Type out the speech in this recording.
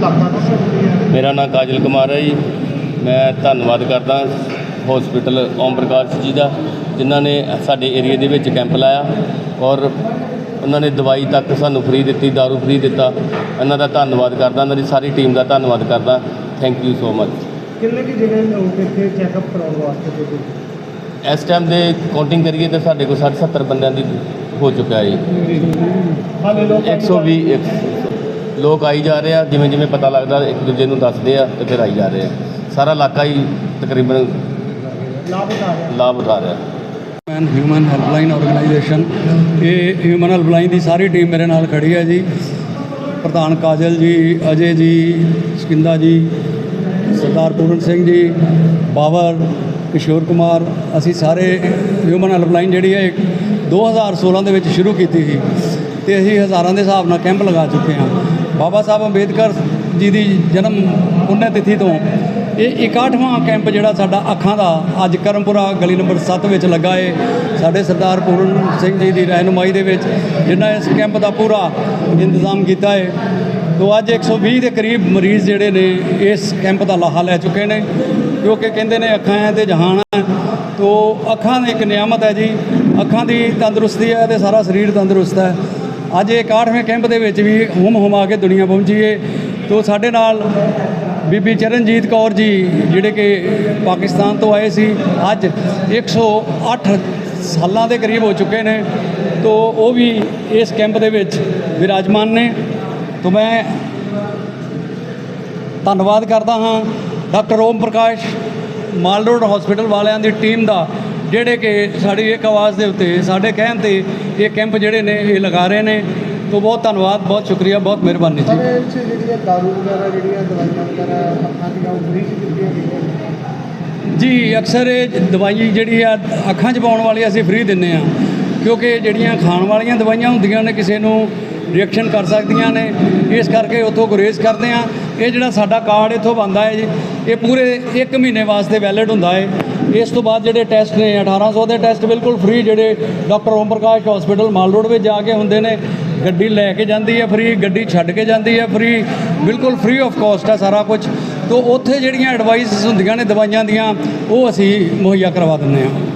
ਮੇਰਾ ਨਾਮ ਕਾਜਲ ਕੁਮਾਰ ਹੈ ਜੀ। ਮੈਂ ਧੰਨਵਾਦ ਕਰਦਾ ਹਸਪੀਟਲ ਓਮ ਪ੍ਰਕਾਸ਼ ਜੀ ਦਾ ਜਿਨ੍ਹਾਂ ਨੇ ਸਾਡੇ ਏਰੀਆ ਦੇ ਵਿੱਚ ਕੈਂਪ ਲਾਇਆ ਔਰ ਉਹਨਾਂ ਨੇ ਦਵਾਈ ਤੱਕ ਸਾਨੂੰ ਫ੍ਰੀ ਦਿੱਤੀ दारू ਫ੍ਰੀ ਦਿੱਤਾ। ਇਹਨਾਂ ਦਾ ਧੰਨਵਾਦ ਕਰਦਾ ਇਹਨਾਂ ਦੀ ਸਾਰੀ ਟੀਮ ਦਾ ਧੰਨਵਾਦ ਕਰਦਾ। ਥੈਂਕ ਯੂ ਸੋ ਮਚ ਕਿੰਨੇ ਕੀ ਜਿਹੜੇ ਲੋਕ ਇੱਥੇ ਚੈੱਕਅਪ ਕਰਾਉਣ ਵਾਸਤੇ ਪੁੱਜੇ ਇਸ ਟਾਈਮ ਦੇ ਕਾਊਂਟਿੰਗ ਕਰੀਏ ਤਾਂ ਸਾਡੇ ਕੋਲ 60 70 ਬੰਦਿਆਂ ਦੀ ਹੋ ਚੁੱਕਾ ਹੈ ਜੀ। ਹਾਲੇ ਲੋਕ 120 ਇੱਕ- ਲੋਕ ਆਈ ਜਾ ਰਹੇ ਆ, ਜਿਵੇਂ ਜਿਵੇਂ ਪਤਾ ਲੱਗਦਾ, ਇੱਕ ਦੂਜੇ ਨੂੰ ਦੱਸਦੇ ਆ ਤੇ ਫਿਰ ਆਈ ਜਾ ਰਹੇ ਆ। ਸਾਰਾ ਇਲਾਕਾ ਹੀ ਤਕਰੀਬਨ ਲਾਭ ਉਠਾ ਰਿਹਾ ਲਾਭ ਉਠਾ ਰਿਹਾ ਮੈਨ ਹਿਊਮਨ ਹੈਲਪਲਾਈਨ ਆਰਗੇਨਾਈਜੇਸ਼ਨ ਇਹ ਹਿਊਮਨ ਹੈਲਪਲਾਈਨ ਦੀ ਸਾਰੀ ਟੀਮ ਮੇਰੇ ਨਾਲ ਖੜੀ ਹੈ ਜੀ। ਪ੍ਰਧਾਨ ਕਾਜਲ ਜੀ, ਅਜੇ ਜੀ, ਸਕਿੰਦਾ ਜੀ, ਸਰਦਾਰ ਪੂਰਨ ਸਿੰਘ ਜੀ ਬਾਬਰ ਕਿਸ਼ੋਰ ਕੁਮਾਰ, ਅਸੀਂ ਸਾਰੇ ਹਿਊਮਨ ਹੈਲਪਲਾਈਨ ਜਿਹੜੀ ਹੈ 2016 ਦੇ ਵਿੱਚ ਸ਼ੁਰੂ ਕੀਤੀ ਸੀ। ਤੇ ਅਸੀਂ ਹਜ਼ਾਰਾਂ ਦੇ ਹਿਸਾਬ ਨਾਲ ਕੈਂਪ ਲਗਾ ਚੁੱਕੇ ਹਾਂ। ਬਾਬਾ ਸਾਹਿਬ ਅੰਬੇਦਕਰ ਜੀ ਦੀ ਜਨਮ ਪੁੰਨਿਆ ਤਿਥੀ ਤੋਂ ਇਹ 61ਵਾਂ ਕੈਂਪ ਜਿਹੜਾ ਸਾਡਾ ਅੱਖਾਂ ਦਾ ਅੱਜ ਕਰਮਪੁਰਾ ਗਲੀ ਨੰਬਰ 7 ਵਿੱਚ ਲੱਗਾ ਏ। ਸਾਡੇ ਸਰਦਾਰ ਪੂਰਨ ਸਿੰਘ ਜੀ ਦੀ ਰਹਿਨੁਮਾਈ ਦੇ ਵਿੱਚ ਜਿਨ੍ਹਾਂ ਇਸ ਕੈਂਪ ਦਾ ਪੂਰਾ ਇੰਤਜ਼ਾਮ ਕੀਤਾ ਏ। ਤੋਂ ਅੱਜ 120 ਦੇ ਕਰੀਬ ਮਰੀਜ਼ ਜਿਹੜੇ ਨੇ ਇਸ ਕੈਂਪ ਦਾ ਲਾਹਾ ਲੈ ਚੁੱਕੇ ਨੇ ਕਿਉਂਕਿ ਕਹਿੰਦੇ ਨੇ ਅੱਖਾਂ ਹੈ ਤੇ ਜਹਾਨ ਹੈ ਤੋ ਅੱਖਾਂ ਦੀ ਇੱਕ ਨਿਆਮਤ ਹੈ ਜੀ। ਅੱਖਾਂ ਦੀ ਤੰਦਰੁਸਤੀ ਹੈ ਤੇ ਸਾਰਾ ਸਰੀਰ ਤੰਦਰੁਸਤ ਹੈ। ਅੱਜ ਇਹ 61ਵੇਂ ਕੈਂਪ ਦੇ ਵਿੱਚ ਵੀ ਹੁਮ ਹੁਮਾ ਕੇ ਦੁਨੀਆ ਪਹੁੰਚੀ ਏ। ਤੋ ਸਾਡੇ ਨਾਲ ਬੀਬੀ ਚਰਨਜੀਤ ਕੌਰ ਜੀ, ਜਿਹੜੇ ਕਿ ਪਾਕਿਸਤਾਨ ਤੋਂ ਆਏ ਸੀ, ਅੱਜ 108 ਸਾਲਾਂ ਦੇ ਕਰੀਬ ਹੋ ਚੁੱਕੇ ਨੇ। ਤੋ ਉਹ ਵੀ ਇਸ ਕੈਂਪ ਦੇ ਵਿੱਚ ਵਿਰਾਜਮਾਨ ਨੇ। ਤੋ ਮੈਂ ਧੰਨਵਾਦ ਕਰਦਾ ਹਾਂ doctor Om Prakash Mall Road hospital ਵਾਲਿਆਂ ਦੀ ਟੀਮ ਦਾ। ਜਿਹੜੇ ਕਿ ਸਾਡੀ ਇੱਕ ਆਵਾਜ਼ ਦੇ ਉੱਤੇ ਸਾਡੇ ਕਹਿਣ ਤੇ ਇਹ ਕੈਂਪ ਜਿਹੜੇ ਨੇ ਇਹ ਲਗਾ ਰਹੇ ਨੇ। ਤੋ ਬਹੁਤ ਧੰਨਵਾਦ ਬਹੁਤ ਸ਼ੁਕਰੀਆ ਬਹੁਤ ਮਿਹਰਬਾਨੀ ਜੀ। ਪਰ ਇਹ 'ਚ ਜਿਹੜੀਆਂ ਦਾਰੂ ਵਗੈਰਾ ਜਿਹੜੀਆਂ ਦਵਾਈਆਂ ਵਗੈਰਾ ਅੱਖਾਂ ਦੀਆਂ ਉਹ ਫ੍ਰੀ ਦਿੱਤੀਆਂ ਗਈਆਂ ਜੀ ਅਕਸਰ ਇਹ ਦਵਾਈ ਜਿਹੜੀ ਆ ਅੱਖਾਂ 'ਚ ਪਾਉਣ ਵਾਲੀ ਅਸੀਂ ਫ੍ਰੀ ਦਿੰਨੇ ਆ। ਕਿਉਂਕਿ ਜਿਹੜੀਆਂ ਖਾਣ ਵਾਲੀਆਂ ਦਵਾਈਆਂ ਹੁੰਦੀਆਂ ਨੇ ਕਿਸੇ ਨੂੰ ਰਿਐਕਸ਼ਨ ਕਰ ਸਕਦੀਆਂ ਨੇ। ਇਸ ਕਰਕੇ ਉੱਥੋਂ ਗੁਰੇਜ਼ ਕਰਦੇ ਆ ਇਹ ਜਿਹੜਾ ਸਾਡਾ ਕਾਰਡ ਇੱਥੋਂ ਬੰਦਾ ਹੈ ਜੀ, ਇਹ ਪੂਰੇ 1 ਮਹੀਨੇ ਵਾਸਤੇ ਵੈਲਿਡ ਹੁੰਦਾ ਹੈ। ਇਸ ਤੋਂ ਬਾਅਦ ਜਿਹੜੇ ਟੈਸਟ ਨੇ 1800 ਦੇ ਟੈਸਟ ਬਿਲਕੁਲ ਫ੍ਰੀ ਜਿਹੜੇ doctor Om Prakash hospital Mall Road ਵਿੱਚ ਜਾ ਕੇ ਹੁੰਦੇ ਨੇ। ਗੱਡੀ ਲੈ ਕੇ ਜਾਂਦੀ ਹੈ ਫ੍ਰੀ ਗੱਡੀ ਛੱਡ ਕੇ ਜਾਂਦੀ ਹੈ ਫ੍ਰੀ ਬਿਲਕੁਲ ਫ੍ਰੀ ਆਫ ਕਾਸਟ ਹੈ ਸਾਰਾ ਕੁਝ ਤੋਂ ਉੱਥੇ ਜਿਹੜੀਆਂ ਐਡਵਾਈਸ ਹੁੰਦੀਆਂ ਨੇ ਦਵਾਈਆਂ ਦੀਆਂ, ਉਹ ਅਸੀਂ ਮੁਹੱਈਆ ਕਰਵਾ ਦਿੰਦੇ ਹਾਂ।